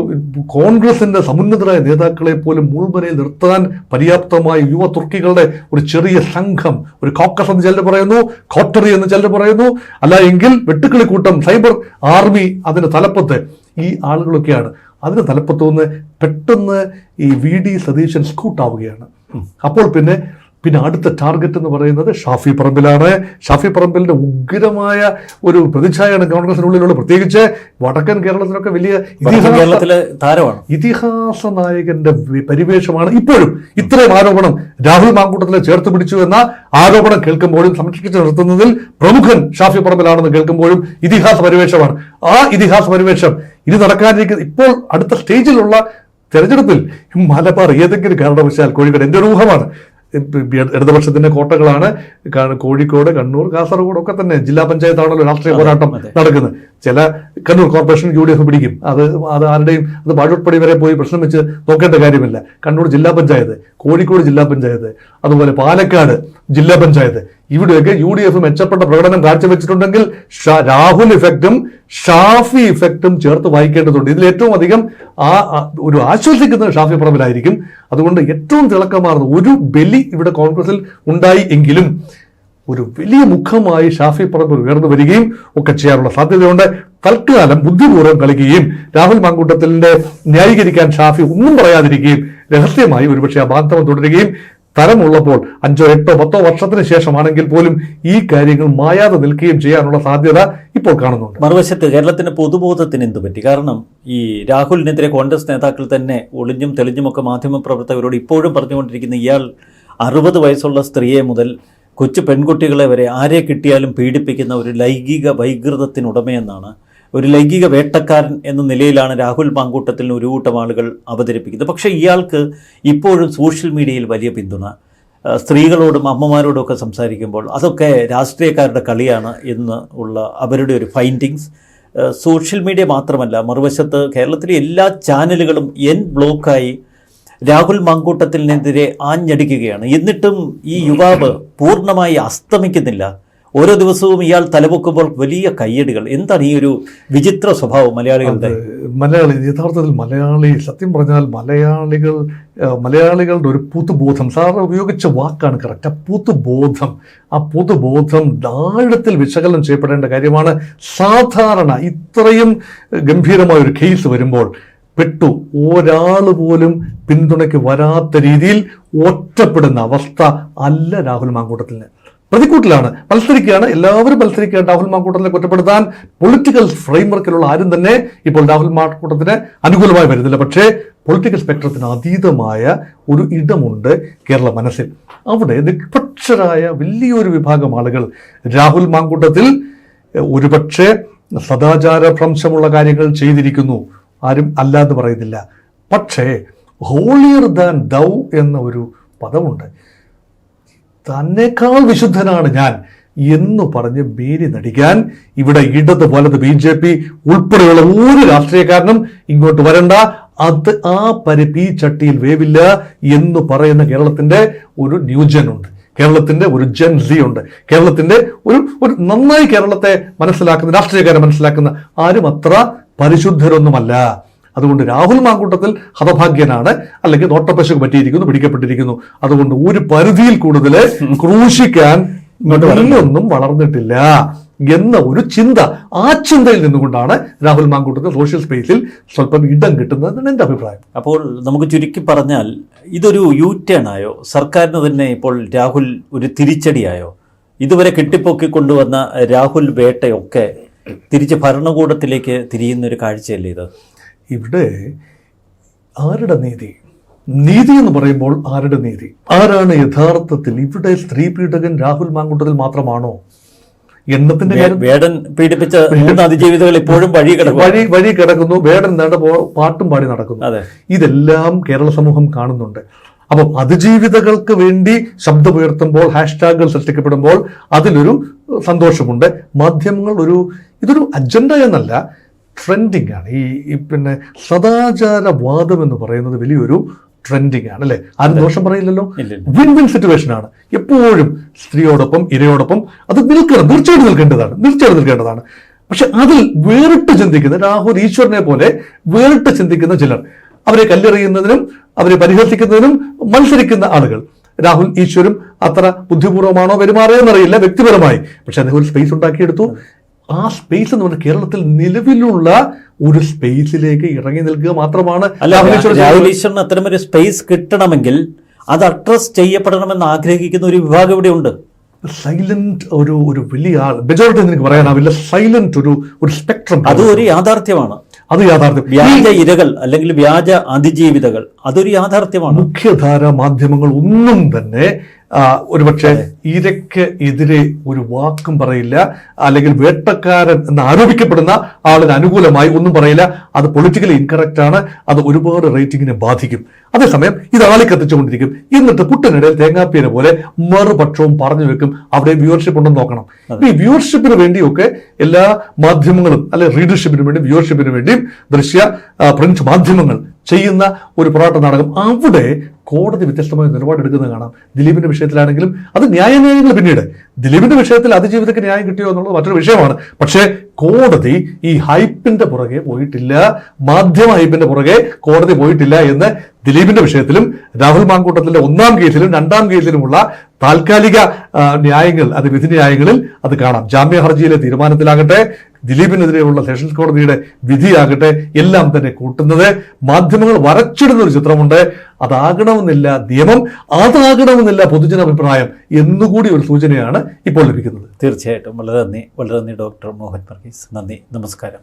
കോൺഗ്രസിന്റെ സമുന്നതരായ നേതാക്കളെ പോലും മുൾമനയിൽ നിർത്താൻ പര്യാപ്തമായ യുവ തുർക്കികളുടെ ഒരു ചെറിയ സംഘം ഒരു കോക്കസ് എന്ന് ചിലർ പറയുന്നു കോട്ടറി എന്ന് ചിലർ പറയുന്നു. അല്ല എങ്കിൽ വെട്ടുക്കിളിക്കൂട്ടം സൈബർ ആർമി അതിന്റെ തലപ്പത്ത്. ഈ ആളുകളൊക്കെയാണ്. അതിന് തലപ്പത്തു നിന്ന് പെട്ടെന്ന് ഈ വി ഡി സതീശൻ സ്കൂട്ടാവുകയാണ്. അപ്പോൾ പിന്നെ പിന്നെ അടുത്ത ടാർഗറ്റ് എന്ന് പറയുന്നത് ഷാഫി പറമ്പിലാണ്. ഷാഫി പറമ്പിലിന്റെ ഉഗ്രമായ ഒരു പ്രതിച്ഛായാണ് കോൺഗ്രസിനുള്ളിലുള്ള പ്രത്യേകിച്ച് വടക്കൻ കേരളത്തിലൊക്കെ വലിയ കേരളത്തിലെ താരമാണ്. ഇതിഹാസ നായകന്റെ പരിവേഷമാണ്. ഇപ്പോഴും ഇത്രയും ആരോപണം രാഹുൽ മാങ്കൂട്ടത്തിലെ ചേർത്ത് പിടിച്ചു എന്ന ആരോപണം കേൾക്കുമ്പോഴും സംരക്ഷിച്ചു നിർത്തുന്നതിൽ പ്രമുഖൻ ഷാഫി പറമ്പിലാണെന്ന് കേൾക്കുമ്പോഴും ഇതിഹാസ പരിവേഷമാണ്. ആ ഇതിഹാസ പരിവേഷം ഇനി നടക്കാനിരിക്കുന്ന ഇപ്പോൾ അടുത്ത സ്റ്റേജിലുള്ള തെരഞ്ഞെടുപ്പിൽ മലബാർ ഏതെങ്കിലും കാരണവശാൽ കോഴിക്കോട് എന്റെ ഒരു ഊഹമാണ്? ഇടതുപക്ഷത്തിന്റെ കോട്ടകളാണ് കോഴിക്കോട് കണ്ണൂർ കാസർഗോഡ് ഒക്കെ തന്നെ ജില്ലാ പഞ്ചായത്താണല്ലോ രാഷ്ട്രീയ പോരാട്ടം നടക്കുന്നത്. ചില Kannur corporation U D F പിടിക്കും. അത് അത് ആരുടെയും അത് വാഴൂർപ്പടി വരെ പോയി പ്രശ്നം വെച്ച് നോക്കേണ്ട കാര്യമില്ല. കണ്ണൂർ ജില്ലാ പഞ്ചായത്ത് കോഴിക്കോട് ജില്ലാ പഞ്ചായത്ത് അതുപോലെ പാലക്കാട് ജില്ലാ പഞ്ചായത്ത് ഇവിടെയൊക്കെ യു ഡി എഫ് മെച്ചപ്പെട്ട പ്രകടനം കാഴ്ചവെച്ചിട്ടുണ്ടെങ്കിൽ രാഹുൽ ഇഫക്റ്റും ഷാഫി ഇഫക്റ്റും ചേർത്ത് വായിക്കേണ്ടതുണ്ട്. ഇതിൽ ഏറ്റവും അധികം ആ ഒരു ആശ്വസിക്കുന്നത് ഷാഫി പറമ്പിലായിരിക്കും. അതുകൊണ്ട് ഏറ്റവും തിളക്കമാർന്ന ഒരു ബലി ഇവിടെ കോൺഗ്രസിൽ ഉണ്ടായി എങ്കിലും ഒരു വലിയ മുഖമായി ഷാഫി പറമ്പിൽ ഉയർന്നു വരികയും ഒക്കെ ചെയ്യാനുള്ള സാധ്യതയുണ്ട്. തൽക്കാലം ബുദ്ധിപൂർവം കളിക്കുകയും രാഹുൽ മാങ്കൂട്ടത്തിലിന്റെ ന്യായീകരിക്കാൻ ഷാഫി ഒന്നും പറയാതിരിക്കുകയും രഹസ്യമായി ഒരുപക്ഷെ ആ ബാന്ധവം തുടരുകയും തരമുള്ളപ്പോൾ അഞ്ചോ എട്ടോ പത്തോ വർഷത്തിന് ശേഷമാണെങ്കിൽ പോലും ഈ കാര്യങ്ങൾ മായാതെ നിൽക്കുകയും ചെയ്യാനുള്ള സാധ്യത ഇപ്പോൾ കാണുന്നുണ്ട്. മറുവശത്ത് കേരളത്തിന്റെ പൊതുബോധത്തിന് എന്ത് പറ്റി? കാരണം ഈ രാഹുലിനെതിരെ കോൺഗ്രസ് നേതാക്കൾ തന്നെ ഒളിഞ്ഞും തെളിഞ്ഞുമൊക്കെ മാധ്യമപ്രവർത്തകരോട് ഇപ്പോഴും പറഞ്ഞുകൊണ്ടിരിക്കുന്ന ഇയാൾ അറുപത് വയസ്സുള്ള സ്ത്രീയെ മുതൽ കൊച്ചു പെൺകുട്ടികളെ വരെ ആരെ കിട്ടിയാലും പീഡിപ്പിക്കുന്ന ഒരു ലൈംഗിക വൈകൃതത്തിനുടമയെന്നാണ് ഒരു ലൈംഗിക വേട്ടക്കാരൻ എന്ന നിലയിലാണ് രാഹുൽ മാങ്കൂട്ടത്തിൽ ഒരു കൂട്ടം ആളുകൾ അവതരിപ്പിക്കുന്നത്. പക്ഷേ ഇയാൾക്ക് ഇപ്പോഴും സോഷ്യൽ മീഡിയയിൽ വലിയ പിന്തുണ. സ്ത്രീകളോടും അമ്മമാരോടും ഒക്കെ സംസാരിക്കുമ്പോൾ അതൊക്കെ രാഷ്ട്രീയക്കാരുടെ കളിയാണ് എന്ന് ഉള്ള അവരുടെ ഒരു ഫൈൻഡിങ്സ് സോഷ്യൽ മീഡിയ മാത്രമല്ല മറുവശത്ത് കേരളത്തിലെ എല്ലാ ചാനലുകളും എൻ ബ്ലോക്കായി രാഹുൽ മങ്കൂട്ടത്തിനെതിരെ ആഞ്ഞടിക്കുകയാണ്. എന്നിട്ടും ഈ യുവാവ് പൂർണമായി അസ്തമിക്കുന്നില്ല. ഓരോ ദിവസവും ഇയാൾ തലപൊക്കുമ്പോൾ വലിയ കയ്യടികൾ. എന്താണ് ഈ ഒരു വിചിത്ര സ്വഭാവം മലയാളികളുടെ? മലയാളി യഥാർത്ഥത്തിൽ മലയാളി സത്യം പറഞ്ഞാൽ മലയാളികൾ മലയാളികളുടെ ഒരു പുതുബോധം സാറ് ഉപയോഗിച്ച വാക്കാണ് കറക്റ്റ് ആ പുതുബോധം ആ പുതുബോധം ദാഴത്തിൽ വിശകലനം ചെയ്യപ്പെടേണ്ട കാര്യമാണ്. സാധാരണ ഇത്രയും ഗംഭീരമായ ഒരു കേസ് വരുമ്പോൾ പെട്ടു. ഒരാൾ പോലും പിന്തുണയ്ക്ക് വരാത്ത രീതിയിൽ ഒറ്റപ്പെടുന്ന അവസ്ഥ അല്ല രാഹുൽ മാങ്കൂട്ടത്തിന് പ്രതിക്കൂട്ടിലാണ്. മത്സരിക്കുകയാണ്. എല്ലാവരും മത്സരിക്കുകയാണ് രാഹുൽ മാങ്കൂട്ടത്തിനെ കുറ്റപ്പെടുത്താൻ. പൊളിറ്റിക്കൽ ഫ്രെയിംവർക്കിലുള്ള ആരും തന്നെ ഇപ്പോൾ രാഹുൽ മാങ്കൂട്ടത്തിന് അനുകൂലമായി വരുന്നില്ല. പക്ഷേ പൊളിറ്റിക്കൽ സ്പെക്ട്രത്തിന് അതീതമായ ഒരു ഇടമുണ്ട് കേരള മനസ്സിൽ. അവിടെ നിഷ്പക്ഷരായ വലിയൊരു വിഭാഗം ആളുകൾ രാഹുൽ മാങ്കൂട്ടത്തിൽ ഒരുപക്ഷെ സദാചാര ഭ്രംശമുള്ള കാര്യങ്ങൾ ചെയ്തിരിക്കുന്നു. ആരും അല്ല എന്ന് പറയുന്നില്ല. പക്ഷേ ഹോളിയർ ദാൻ ദൗ എന്ന ഒരു പദമുണ്ട്. തന്നെക്കാൾ വിശുദ്ധനാണ് ഞാൻ എന്ന് പറഞ്ഞ് മേരി നടിക്കാൻ ഇവിടെ ഇടത് വലത് ബി ജെ പി ഉൾപ്പെടെയുള്ള ഒരു രാഷ്ട്രീയക്കാരനും ഇങ്ങോട്ട് വരണ്ട. അത് ആ പരിപ്പി ചട്ടിയിൽ വേവില്ല എന്ന് പറയുന്ന കേരളത്തിന്റെ ഒരു ന്യൂജൻ ഉണ്ട് കേരളത്തിന്റെ ഒരു ജൻ സി ഉണ്ട്. കേരളത്തിന്റെ ഒരു ഒരു നന്നായി കേരളത്തെ മനസ്സിലാക്കുന്ന രാഷ്ട്രീയക്കാരെ മനസ്സിലാക്കുന്ന ആരും അത്ര പരിശുദ്ധരൊന്നുമല്ല. അതുകൊണ്ട് രാഹുൽ മാങ്കൂട്ടത്തിൽ ഹതഭാഗ്യനാണ്. അല്ലെങ്കിൽ നോട്ടപ്പശു പറ്റിയിരിക്കുന്നു പിടിക്കപ്പെട്ടിരിക്കുന്നു. അതുകൊണ്ട് ഒരു പരിധിയിൽ കൂടുതൽ ക്രൂശിക്കാൻ ഒന്നും വളർന്നിട്ടില്ല എന്ന ഒരു ചിന്ത ആ ചിന്തയിൽ നിന്നുകൊണ്ടാണ് രാഹുൽ മാങ്കൂട്ടത്തിൽ സോഷ്യൽ സ്പേസിൽ സ്വല്പം ഇടം കിട്ടുന്നതെന്നാണ് എന്റെ അഭിപ്രായം. അപ്പോൾ നമുക്ക് ചുരുക്കി പറഞ്ഞാൽ ഇതൊരു യൂ ടേൺ ആയോ സർക്കാരിന് തന്നെ ഇപ്പോൾ രാഹുൽ ഒരു തിരിച്ചടിയായോ? ഇതുവരെ കെട്ടിപ്പൊക്കി കൊണ്ടുവന്ന രാഹുൽ വേട്ടയൊക്കെ തിരിച്ച് ഭരണകൂടത്തിലേക്ക് തിരിയുന്ന ഒരു കാഴ്ചയല്ലേ ഇത്? ഇവിടെ ആരുടെ നീതി? നീതി എന്ന് പറയുമ്പോൾ ആരുടെ നീതി? ആരാണ് യഥാർത്ഥത്തിൽ ഇവിടെ സ്ത്രീ പീഡകൻ രാഹുൽ മാങ്കൂട്ടത്തിൽ മാത്രമാണോ? എണ്ണത്തിന്റെ വേടൻ പീഡിപ്പിച്ച അതിജീവിതകൾ ഇപ്പോഴും വഴി വഴി വഴി കിടക്കുന്നു. വേടൻ നട പാട്ടും പാടി നടക്കുന്നു. ഇതെല്ലാം കേരള സമൂഹം കാണുന്നുണ്ട്. അപ്പം അതിജീവിതകൾക്ക് വേണ്ടി ശബ്ദമുയർത്തുമ്പോൾ ഹാഷ്ടാഗുകൾ സൃഷ്ടിക്കപ്പെടുമ്പോൾ അതിലൊരു സന്തോഷമുണ്ട്. മാധ്യമങ്ങൾ ഒരു ഇതൊരു അജണ്ട എന്നല്ല ട്രെൻഡിങ് ആണ് ഈ ഈ പിന്നെ സദാചാരവാദം എന്ന് പറയുന്നത് വലിയൊരു ട്രെൻഡിങ് ആണ് അല്ലെ? ആരും ദോഷം പറയില്ലല്ലോ? വിൻ വിൻ സിറ്റുവേഷൻ ആണ്. എപ്പോഴും സ്ത്രീയോടൊപ്പം ഇരയോടൊപ്പം അത് നിൽക്കണം തീർച്ചയായിട്ടും നിൽക്കേണ്ടതാണ് തീർച്ചയായിട്ടും നിൽക്കേണ്ടതാണ്. പക്ഷെ അതിൽ വേറിട്ട് ചിന്തിക്കുന്ന രാഹുൽ ഈശ്വരനെ പോലെ വേറിട്ട് ചിന്തിക്കുന്ന ചിലർ അവരെ കല്ലെറിയുന്നതിനും അവരെ പരിഹസിക്കുന്നതിനും മത്സരിക്കുന്ന ആളുകൾ. രാഹുൽ ഈശ്വരും അത്ര ബുദ്ധിപൂർവമാണോ പെരുമാറിയെന്നറിയില്ല വ്യക്തിപരമായി. പക്ഷെ അദ്ദേഹം ഒരു സ്പേസ് ഉണ്ടാക്കിയെടുത്തു. ആ സ്പേസ് എന്ന് പറഞ്ഞാൽ കേരളത്തിൽ നിലവിലുള്ള ഒരു സ്പേസിലേക്ക് ഇറങ്ങി നിൽക്കുക മാത്രമാണ് രാഹുൽ ഈശ്വർ അത്തരം ഈശ്വറിന് അത്തരമൊരു സ്പേസ് കിട്ടണമെങ്കിൽ അത് അഡ്രസ് ചെയ്യപ്പെടണമെന്ന് ആഗ്രഹിക്കുന്ന ഒരു വിഭാഗം ഇവിടെ ഉണ്ട്. സൈലന്റ് ഒരു ഒരു വലിയ ആൾ മെജോറിറ്റി എനിക്ക് പറയാനാവില്ല. സൈലന്റ് ഒരു ഒരു സ്പെക്ട്രം അത് ഒരു യാഥാർത്ഥ്യമാണ്. അത് യാഥാർത്ഥ്യം. വ്യാജ ഇരകൾ അല്ലെങ്കിൽ വ്യാജ അതിജീവിതകൾ അതൊരു യാഥാർത്ഥ്യമാണ്. മുഖ്യധാര മാധ്യമങ്ങൾ ഒന്നും തന്നെ ഒരുപക്ഷെ ഇരയ്ക്ക് എതിരെ ഒരു വാക്കും പറയില്ല അല്ലെങ്കിൽ വേട്ടക്കാരൻ എന്ന് ആരോപിക്കപ്പെടുന്ന ആളിന് അനുകൂലമായി ഒന്നും പറയില്ല. അത് പൊളിറ്റിക്കലി ഇൻകറക്റ്റ് ആണ്. അത് ഒരുപാട് റേറ്റിങ്ങിനെ ബാധിക്കും. അതേസമയം ഇത് ആളി കത്തിച്ചുകൊണ്ടിരിക്കും. എന്നിട്ട് കുട്ടനിടയിൽ തേങ്ങാപ്പീനെ പോലെ മറുപക്ഷവും പറഞ്ഞു വെക്കും. അവിടെ വ്യൂവർഷിപ്പ് ഉണ്ടെന്ന് നോക്കണം. ഈ വ്യൂവർഷിപ്പിന് വേണ്ടിയൊക്കെ എല്ലാ മാധ്യമങ്ങളും അല്ലെ റീഡർഷിപ്പിന് വേണ്ടിയും വ്യൂവർഷിപ്പിന് വേണ്ടിയും ദൃശ്യ പ്രിന്റ് മാധ്യമങ്ങൾ ചെയ്യുന്ന ഒരു പോരാട്ട നാടകം. അവിടെ കോടതി വ്യത്യസ്തമായ നിലപാടെടുക്കുന്നത് കാണാം. ദിലീപിന്റെ വിഷയത്തിലാണെങ്കിലും അത് ന്യായന്യായങ്ങൾ പിന്നീട്. ദിലീപിന്റെ വിഷയത്തിൽ അതിജീവിതക്ക് ന്യായം കിട്ടിയോ എന്നുള്ളത് മറ്റൊരു വിഷയമാണ്. പക്ഷേ കോടതി ഈ ഹൈപ്പിന്റെ പുറകെ പോയിട്ടില്ല. മാധ്യമ ഹൈപ്പിന്റെ പുറകെ കോടതി പോയിട്ടില്ല എന്ന് ദിലീപിന്റെ വിഷയത്തിലും രാഹുൽ മാങ്കൂട്ടത്തിന്റെ ഒന്നാം കേസിലും രണ്ടാം കേസിലുമുള്ള താൽക്കാലിക ന്യായങ്ങൾ അത് വിധി ന്യായങ്ങളിൽ അത് കാണാം. ജാമ്യ ഹർജിയിലെ തീരുമാനത്തിലാകട്ടെ ദിലീപിനെതിരെയുള്ള സെഷൻസ് കോടതിയുടെ വിധിയാകട്ടെ എല്ലാം തന്നെ കൂട്ടുന്നത് മാധ്യമങ്ങൾ വരച്ചിടുന്ന ഒരു ചിത്രമുണ്ട്. അതാകണമെന്നില്ല നിയമം അതാകണമെന്നില്ല പൊതുജനാഭിപ്രായം എന്നുകൂടി ഒരു സൂചനയാണ് ഇപ്പോൾ ലഭിക്കുന്നത്. തീർച്ചയായിട്ടും. വളരെ നന്ദി. വളരെ നന്ദി ഡോക്ടർ മോഹൻ വർഗീസ്. നന്ദി. നമസ്കാരം.